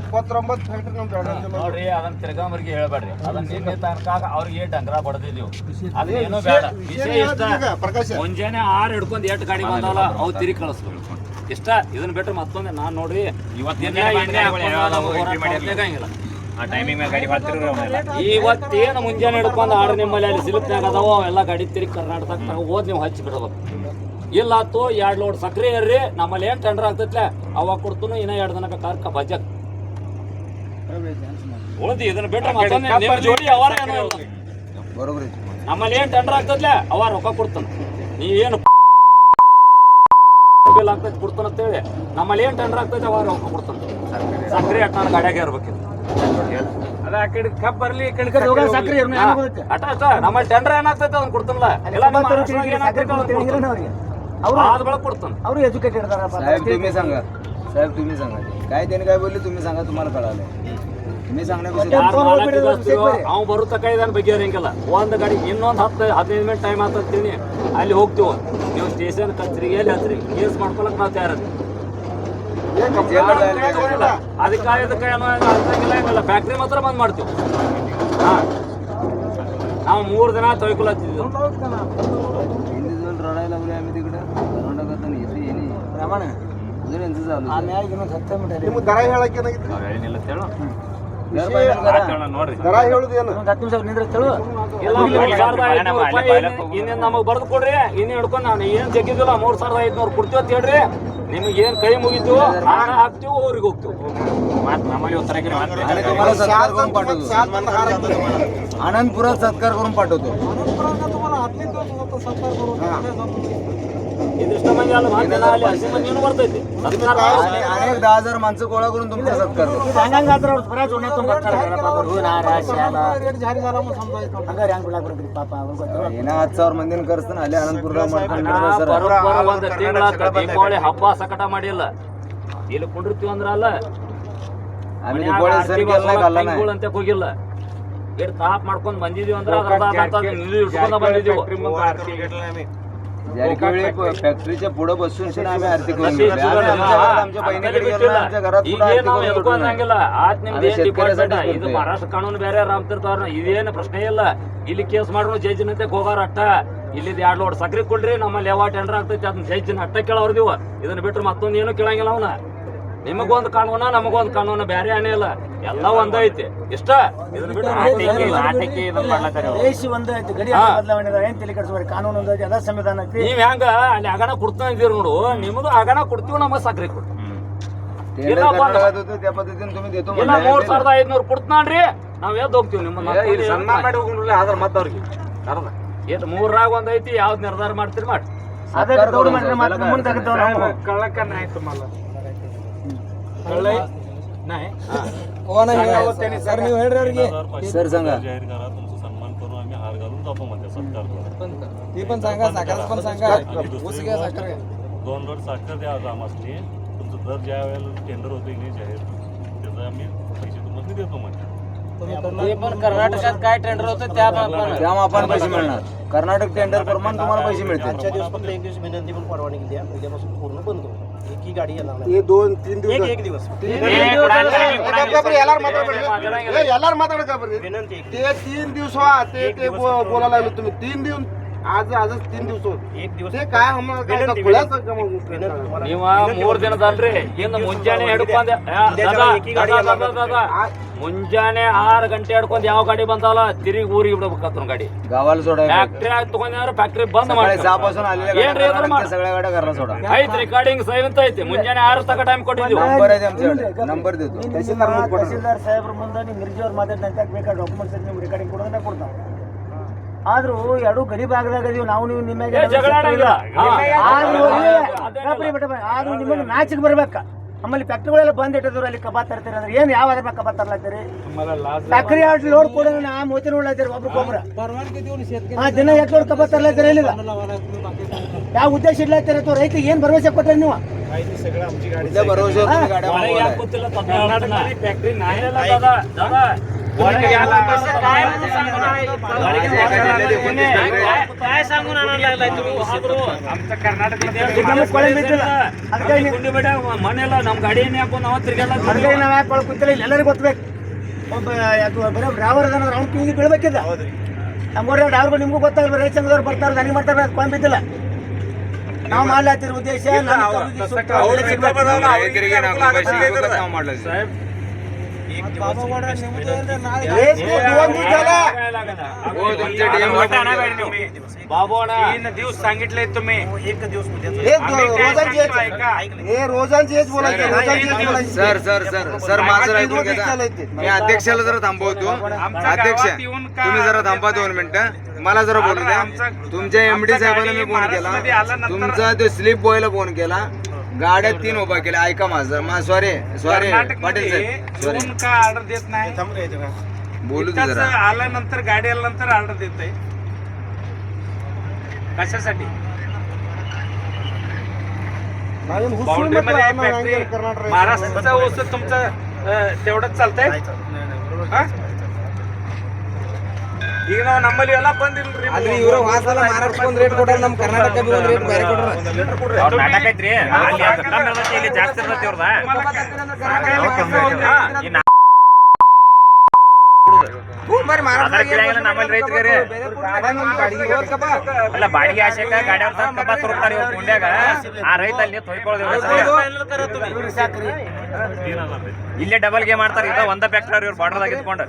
ಇಪ್ಪತ್ತೊಂಬತ್ತು ಫ್ಯಾಕ್ಟ್ರಿ ಜಿಲ್ಲೆ ನೋಡ್ರಿ ಅದನ್ನ ತಿರ್ಗಾಮರಿಗೆ ಹೇಳ್ಬೇಡ್ರಿ. ಅದನ್ನ ನಿನ್ನೆ ತನಕ ಅವ್ರಿಗೆ ಡಂಗ್ರ ಬಡದಿದ್ದೀವಿ ಅದು ಅದೇನು ಬೇಡ. ವಿಷಯ ಇಷ್ಟ. ಪ್ರಕಾಶ? ಮುಂಜಾನೆ ಆರು ಹಿಡ್ಕೊಂಡ್ ಎಷ್ಟು ಗಾಡಿ ಬಂದವಲ್ಲ ಅವು ತಿರಿ ಕಳಿಸ್ಬೇಕು ಇಷ್ಟ? ಇದನ್ನ ಬಿಟ್ರೆ ಮತ್ತೊಂದೆ ನಾನ್ ನೋಡ್ರಿ ಇವತ್ತಿನ ಎಣ್ಣೆ ಇವತ್ತೇನು ಮುಂಜಾನೆ ಹಿಡ್ಕೊಂಡು ಆಡ್ರಿ ನಿಮ್ಮಲ್ಲಿ ಅಲ್ಲಿ ಸಿಲುಪ್ನಾಗ ಅದಾವ ಅವೆಲ್ಲ ಗಾಡಿ ತಿರುಗಿ ಕರ್ನಾಟಕ ಹೋದ್ ನೀವು ಹಚ್ಚಿ ಬಿಡಬೇಕು ಇಲ್ಲ ಆತು ಎರಡು ಲೋಡ್ ಸಕ್ರೆ ಇರ್ರಿ ನಮ್ಮಲ್ಲಿ ಏನು ಟೆಂಡರ್ ಆಗ್ತೈತ್ಲೆ ಅವಾಗ ಕೊಡ್ತು ಇನ್ನ ಎರಡು ದಿನಕ್ಕೆ ಕಾರ್ಕ ಬಜೆಟ್ ಇದನ್ನ ನಮ್ಮಲ್ಲಿ ಏನ್ ಟೆಂಡರ್ ಆಗ್ತದ್ಲೆ ಅವ ರೊಕ್ಕ ಕೊಡ್ತಾನೆ. ನೀವೇನು ಬಿಲ್ ಆಗ್ತೈತಿ ಕೊಡ್ತಾನೆ ಅಂತೇಳಿ. ನಮ್ಮಲ್ಲಿ ಏನ್ ಟೆಂಡರ್ ಆಗ್ತೈತಿ ಅವ ರೊಕ್ಕ ಕೊಡ್ತಾನೆ. ಸಕ್ರೆ ಅಟ್ ನಾನು ಗಾಡಿಯಾಗೆ ಇರ್ಬೇಕು ಅದ ಆ ಕಡೆ ಬರಲಿ ಸಕ್ರೆ ನಮ್ಮಲ್ಲಿ ಟೆಂಡರ್ ಏನಾಗ್ತೈತೆ ಅದನ್ನ ಕೊಡ್ತಾನಲ್ಲ. ಅವ್ರು ಕೊಡ್ತಾನೆ ಎಜುಕೇಟೆಡ್ ಸಾಹೇಬ್ ಟೀಮೇ ಸಂಘ. ಸಾಹೇಬ್ ಟೀಮೇ ಸಂಘ. काय त्याने काय बोलले तुम्ही सांगा तुम्हाला कळालं तुम्ही सांगण्यापेक्षा ಯಾರ್ ಮಾಲಕ್ ಇದಾರ್ತೀವೋ, ಅವ್ನು ಬರೋ ತಕ ಇದನ್ನ ಬಗೆಹರಿಂಗಿಲ್ಲ ಒಂದ್ ಗಾಡಿ ಇನ್ನೊಂದ್ ಹತ್ತು ಹದಿನೈದು ಮಿನಿಟ್ ಟೈಮ್ ಆತಂತೀನಿ ಅಲ್ಲಿ ಹೋಗ್ತೀವಿ ನೀವು ಸ್ಟೇಷನ್ ಕಚೇರಿಗೆ ಎಲ್ಲಿ ಹತ್ರಿ ಕೇಸ್ ಮಾಡ್ಕೊಳಕ್ ನಾವು ತಯಾರ ಅದಕ್ಕೆ ಇದಕ್ಕೆ ಏನೋ ಅರ್ಥಾಗಿಲ್ಲ ಏನಿಲ್ಲ ಫ್ಯಾಕ್ಟ್ರಿ ಮಾತ್ರ ಬಂದ್ ಮಾಡ್ತೀವಿ ಹಾ ನಾವು ಮೂರು ದಿನ ತೊಯ್ಕೊಳತ್ತಿದ್ವಿ इंडिव्हिज्युअल रडायला लागले आम्ही तिकडे कर्नाटकात आणि इथे येणे ಪ್ರಮಾಣ ನಿಮ್ಗೆ ದರ ಹೇಳಕ್ಕೆ ಏನಾಗಿತ್ತು? ದರ ಏನು? ಇನ್ನೇನು ಬರ್ದು ಕೊಡ್ರಿ. ಇನ್ನೇ ಹಿಡ್ಕೊಂಡ್ ನಾನು ಏನ್ ಜಗ್ಗಿದಿಲ್ಲ ಮೂರ್ ಸಾವಿರದ ಐದುನೂರು ಕೊಡ್ತೀವಿ ಅಂತ ಹೇಳ್ರಿ. ನಿಮಗೆ ಏನು ಕೈ ಮುಗಿತು ಆಗ ಹಾಕ್ತೀವಿ ಅವ್ರಿಗೆ ಹೋಗ್ತೀವಿ. ಮತ್ತೆ ನಮ್ಮಲ್ಲಿ ಅನಂತಪುರ ಸತ್ಕಾರ ಕೊಡೋದು सत्कार करून पाठवतो ಸಾತ್ ಮಂದಿ ಹಾರ ಆಗ್ತದೆ. आनंदपुरात सत्कार करून पाठवतो ಇದಿಷ್ಟ ಮಂದಿ ಅಲ್ಲ ಮತ್ತೆ ಅಲ್ಲಿ ಹಸಿ ಮಂದಿನೂ ಬರ್ತೈತಿ ಸತ್ಕಾರ आणि अनेक दहा हजार माणसं गोळा करून तुमचा सत्कार करतो ಇದು ಹಂಗಂಗಾದ್ರೆ ಅವ್ರು ಸ್ವರಾಜ್ ಉಣ್ಣೆ ತುಂಬ ಬರ್ತಾರೆ ಪಾಪ ಹೂ ನಾರ ಶಾಲ ಹಂಗಾರೆ ಹೆಂಗ್ ಬಿಡಾಕ್ ಬರ್ತೈತಿ ಪಾಪ ಅವ್ರಿಗೆ ಗೊತ್ತಿಲ್ಲ. येणं ಹತ್ತು ಸಾವಿರ ಮಂದಿನ ಕರೆಸ್ತಾನೆ ಅಲ್ಲಿ ಅನಂತಪುರದಾಗ ಮಾಡ್ಕೊಂಡು ಸರ್ ಬರೋಬ್ಬರ ಒಂದು ತಿಂಗಳ ದೀಪಾವಳಿ ಹಬ್ಬ ಸಕಟ ಮಾಡಿಲ್ಲ ಇಲ್ಲಿ ಕುಂಡಿರ್ತೀವಿ ಅಂದ್ರ ಅಲ್ಲ आम्ही ಮನ್ಯಾಗ दिवाळी ಆರ್ತಿ सण केला नाही ಬಸವ घालला नाही ಕೈಗಳು ಅಂತ ಹೋಗಿಲ್ಲ ಗಿಡ ತಾಪ್ ಮಾಡ್ಕೊಂಡ್ ಬಂದಿದೀವಿ ಅಂದ್ರೆ फॅक्टरीच्या ಬಂದಿದೀವಿ. ನಾವು ಮಹಾರಾಷ್ಟ್ರ ಕಾನೂನು ಬೇರೆ ರಾಮತೀರ್ಥ ಅವ್ರನ್ನ ಇದೇನು ಪ್ರಶ್ನೆ ಇಲ್ಲ. ಇಲ್ಲಿ ಕೇಸ್ ಮಾಡಿದ್ರು ಜೈಜಿನ ಹೋಗಾರ ಅಟ್ಟ ಇಲ್ಲಿ ಎರಡ್ ಲೋಡ್ ಸಕ್ರಿ ಕೊಡ್ರಿ. ನಮ್ಮಲ್ಲಿ ಯಾವ ಟೆಂಡರ್ ಆಗ್ತೈತಿ ಅದನ್ನ ಜೈಜಿನ ಅಟ್ಟ ಕೇಳೋರ್ದಿವ ಇದನ್ನ ಬಿಟ್ರೆ ಮತ್ತೊಂದು ಏನು ಕೇಳಂಗಿಲ್ಲ ಅವನ. ನಿಮಗೊಂದ್ ಕಾನೂನ ನಮಗೊಂದು ಕಾನೂನ ಬ್ಯಾರೆ ಏನೇ ಇಲ್ಲ ಎಲ್ಲ ಒಂದ ಐತಿ ಇಷ್ಟ? ಇದನ್ನ ಬಿಟ್ಟು ಇದನ್ನ ಐತಿ ಬದಲಾವಣೆ ಒಂದ ಐತಿ ಸಂವಿಧಾನ ನೀವ್ ಹೆಂಗ ಅಲ್ಲಿ ಹಗಣ ಕೊಡ್ತೀರ ಇದೀರಿ ನೋಡು ನಿಮ್ದು ಹಗಣ ಕೊಡ್ತೀವಿ ನಮ್ಮ ಸಕ್ರಿ ಕೊಡ್ತೀವಿ. ಮೂರ್ ಸಾವಿರದ ಐದ್ನೂರು ಕೊಡ್ತಾನ್ರಿ ನಾವ್ ಎದ್ದು ಹೋಗ್ತೀವಿ ನಿಮ್ಮ ಮಾಡಿ ಆದ್ರ ಮತ್ತ ಅವ್ರಿಗೆ. ಕರದ. ಮೂರಾಗ ಒಂದ್ ಐತಿ ಯಾವ್ದು ನಿರ್ಧಾರ ಮಾಡ್ತೀರಿ ಮಾಡಿ. ಅದೇ ಗೌರ್ಮೆಂಟ್ ಮುಂದೆ ಆಯ್ತು ಮಲ್ಲ. सर सांगा. जाहीर करा सन्मान करून आम्ही हार घालून म्हणते ती पण सांगा साखर पण सांगा. साखर दोन रोड साखर द्या आज आम्हाला तुमचं दर ज्या वेळेला टेंडर होते की जाहीर त्याचा आम्ही पैसे तुम्हाला देतो म्हणजे ते पण कर्नाटकात काय टेंडर होतं त्या आपण पैसे मिळणार. कर्नाटक टेंडर प्रमाण तुम्हाला पैसे मिळतील दिवस फक्त एक दिवस विनंती पण परवानगी द्या उद्यापासून पूर्ण बंद होईल एक ही गाडी येणार नाही ಈ ದೋನ್ तीन एक ದಿವಸ एक दिवस ಎಲ್ಲಾರು ಮಾತಾಡ್ಬೇಡ್ರಿ ಎಲ್ಲಾರು ಮಾತಾಡಕ ಬರ್ರಿ विनंती एक ते तीन दिवस हो ते ते बो- बोलायला लागलो तुम्ही तीन दिवस आज आजच तीन दिवस होत एक दिवस ते काय आम्हाला काय विनंती, खुळ्याचं विनंती. का मग? विनंती तुम्हाला ನೀವ ಮೂರ್ ದಿನದಲ್ರಿ ಇನ್ನು ಮುಂಜಾನೆ ಹಿಡ್ಕೊಂಡ್ ಯಾ- ದಾದಾ, ದಾದಾ, ದಾದಾ, ದಾದಾ. ಮುಂಜಾನೆ ಆರು ಗಂಟೆ ಹಿಡ್ಕೊಂಡ್ ಯಾವ ಗಾಡಿ ಬಂದಲ್ಲ ತಿರುಗಿ ಊರಿಗೆ ಬಿಡ್ಬೇಕತ್ತ ಗಾಡಿ गावाला सोडायला ಫ್ಯಾಕ್ಟ್ರಿ ತಗೊಂಡ್ಯಾರ ಫ್ಯಾಕ್ಟ್ರಿ ಬಂದ್ सकाळी ಮಾಡಿ सहा पासून आलेल्या गाड्या ಏನ್ರಿ ಇದ್ರ कर्नाटकच्या सगळ्या गाड्या घरला सोडा ಐತ್ ರೆಕಾರ್ಡಿಂಗ್ ಸೈಲೆಂಟ್ ಐತಿ ಮುಂಜಾನೆ ಆರು ತಕ ಟೈಮ್ ಕೊಟ್ಟಿದ್ದೀವಿ नंबर आहे आमच्याकडे नंबर देतो ತಹಸೀಲ್ದಾರ್ ಸಾಹೇಬ್ರ ಮುಂದೆ ನೀವು ಮಿರ್ಜಿ ಅವ್ರು ಮಾತಾಡಿದಂತ ಬೇಕಾದ ಡಾಕ್ಯುಮೆಂಟ್ಸ್ ನೀವು ರೆಕಾರ್ಡಿಂಗ್ ಕೊಡೋದನ್ನ ಕೊಡ್ತಾವ ಆದ್ರೂ ಎರಡು ಗಡಿ ಭಾಗದಾಗ ಇದೀವಿ ನಾವು ನೀವು ನಿಮ್ಮ. ಆದ್ರೂ ನಿಮಗೆ ನಾಚಿಗೆ ಬರ್ಬೇಕ. ಆಮೇಲೆ ಫ್ಯಾಕ್ಟ್ರಿಗಳೆಲ್ಲ ಬಂದ್ ಇಟ್ಟಿದ್ರು ಅಲ್ಲಿ ಕಬಾ ತರ್ತೀರಿ ಅಂದ್ರೆ ಏನ್ ಯಾವ ಅದ್ರ ಕಬಾ ತರ್ಲಾಗ್ತೀರಿ ಫ್ಯಾಕ್ಟ್ರಿ ಆಡ್ ಲೋಡ್ ಕೊಡೋ ನಾ ಮೋತಿ ನೋಡ್ಲಾತೀರಿ ಒಬ್ರಿಗೊಬ್ರ ಹಾ ದಿನ ಎಷ್ಟು ಲೋಡ್ ಕಬಾ ತರ್ಲಾತೀರಿ ಏನಿಲ್ಲ. ಯಾವ ಉದ್ದೇಶ ಇಡ್ಲಾತೀರಿ ಅಥವಾ ರೈತ ಏನ್ ಭರವಸೆ ಕೊಟ್ರಿ ನೀವು? त्या काय सांगून आणायला लागलाय तुम्ही? ನಮ್ಮ ಗಾಡಿ ಏನೇ ಹಾಕೊಂಡು ನಾವು ತಿರ್ಗಾಡ ನಾವು ಯಾಕೆ ಒಳಗೆ ಎಲ್ಲರಿಗೂ ಗೊತ್ತಬೇಕು ಒಬ್ಬ ಬರೀ ಡ್ರಾವರ್ ಅದಾನ ಅವ್ನ ಕಿವಿಗೆ ಬೀಳ್ಬೇಕಿದ್ದ ನಮ್ಮೂರ ಡ್ರಾವರ್ಗಳು ನಿಮಗೂ ಗೊತ್ತಾಗಲ್ಲ ರೈತ ಸಂಘದವ್ರು ಬರ್ತಾರೆ ನನಗೆ ಮಾಡ್ತಾರೆ ಅದು ಕೊಂಡ್ ಬಿದ್ದಿಲ್ಲ ನಾವು ಮಾಡ್ಲಾತಿರೋ ಉದ್ದೇಶ ಸಾಹೇಬ್ एक हो, तुम्ही. एक दिवस. सर सर सर सर माझं मी अध्यक्षाला जरा थांबवतो. अध्यक्ष तुम्ही जरा थांबा दोन मिनिटं. मला जरा बोलू द्या. तुमच्या एमडी साहेबांना मी फोन केला. तुमचा तो स्लीप बॉयला फोन केला. गाड्या तीन उभा केल्या. ऐका माझं. मा सॉरी सॉरी पाटील साहेब सॉरी का ऑर्डर देत नाही? बोलू दे जरा. आल्यानंतर गाडी आल्यानंतर ऑर्डर देत आहे कशासाठी? नवीन हुसून बाउंड्रीमध्ये म्हटलं, आहे आम्हाला फॅक्टरी अँगल करणार रे. महाराष्ट्राचा ऊस तुमचं अं, तेवढंच चालतंय? हा? ಈಗ ನಾವು ನಮ್ಮಲ್ಲಿ ಎಲ್ಲ ಬಂದಿಲ್ರಿ ಆದ್ರೆ ಇವರು ವಾಸಲ ಮಹಾರಾಷ್ಟ್ರ ಒಂದ್ ರೇಟ್ ಕೊಟ್ಟಾರ ನಮ್ಮ ಕರ್ನಾಟಕ ಒಂದ್ ರೇಟ್ ಬೇರೆ ಕೊಟ್ಟಾರ ಅವ್ರ ನಾಟಕ ಐತ್ರಿ. ಅಲ್ಲಿ ಜಾಸ್ತಿ ಇರ್ತೈತಿ ಅವ್ರದ ನಮ್ಮಲ್ಲಿ ರೈತರಿಗೆ ಅಲ್ಲ ಬಾಡಿಗೆ ಆಶೆಕ ಗಾಡಿ ಅವ್ರ ಕಬ್ಬ ತರುತ್ತಾರೆ ಇವ್ರು ಗುಂಡ್ಯಾಗ ಆ ರೈತ ಅಲ್ಲಿ ತೊಯ್ಕೊಳ್ಳೋದು ಇವ್ರಿಗೆ ಸಾಕ್ರಿ ಇಲ್ಲೇ ಡಬಲ್ ಗೆ ಮಾಡ್ತಾರೆ ಇದ ಒಂದ ಫ್ಯಾಕ್ಟರಿ ಇವ್ರು ಬಾರ್ಡರ್ದಾಗ ಇಟ್ಕೊಂಡು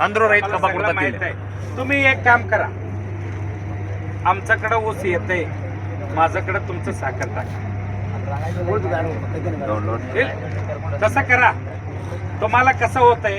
ಅಂದ್ರು ರೈತ ಕಬ್ಬ ಕೊಡ್ತತಿ तुम्ही एक काम करा आमच्याकडे ऊस येते माझ्याकडे तुमचं साखर टाका हे? कसं करा तुम्हाला कसं होतंय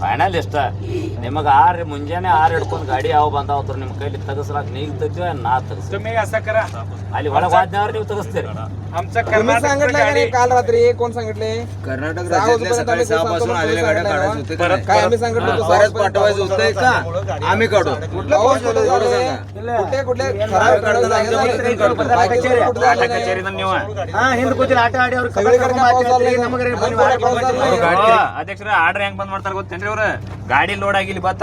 ಫೈನಲ್ ಇಷ್ಟ ನಿಮಗೆ ಆರು ಮುಂಜಾನೆ ಆರು ಹಿಡ್ಕೊಂಡು ಗಾಡಿ ಯಾವ ಬಂದಾವತ್ರ ನಿಮ್ಮ ಕೈಲಿ ತಗಸ್ಲಾಕ್ ನೀವು ತೆಗಿತೀವ ನಾ ತಗಸ್ तुम्ही असं करा ಅಲ್ಲಿ ಒಳಗೆ ಹೋದ್ನವ್ರು ನೀವು ತಗಸ್ತೀರಿ आमचं तुम्ही सांगितलं का नाही कर्नाटक काल रात्री कोण सांगितले कर्नाटक राज्यातल्या सकाळी सहा पासून आलेल्या गाड्या काढायचं होते का नाही? काय आम्ही सांगितलं होतं? परत पाठवायचं होतंय का आम्ही काढू कुठलं पाऊस कुठलं झालं नाही? कुठे कुठे खराब काढलं नाही? कचेरी कुठे झालं नाही? ನೀವು ಹಿಂದ್ ಕೂತಿಲ್ಲ ಆಟ ಆಡಿ ಅವ್ರು ಕಬಡ್ಡಿ ಕರ್ಕೊಂಡ್ ಆಟ ಆಡ್ತೀರಿ, ನಮಗೆ ಬನ್ನಿ, ಆಟ ಆಡ್ತೀರಿ. ಅಧ್ಯಕ್ಷರ ಆರ್ಡರ್ ಹೆಂಗ್ ಬಂದ್ ಮಾಡ್ತಾರ ಗೊತ್ತೇನ್ರಿ ಅವ್ರ. ಗಾಡಿ ಲೋಡ್ ಆಗಿಲ್ಲಿ ಬತ್ತ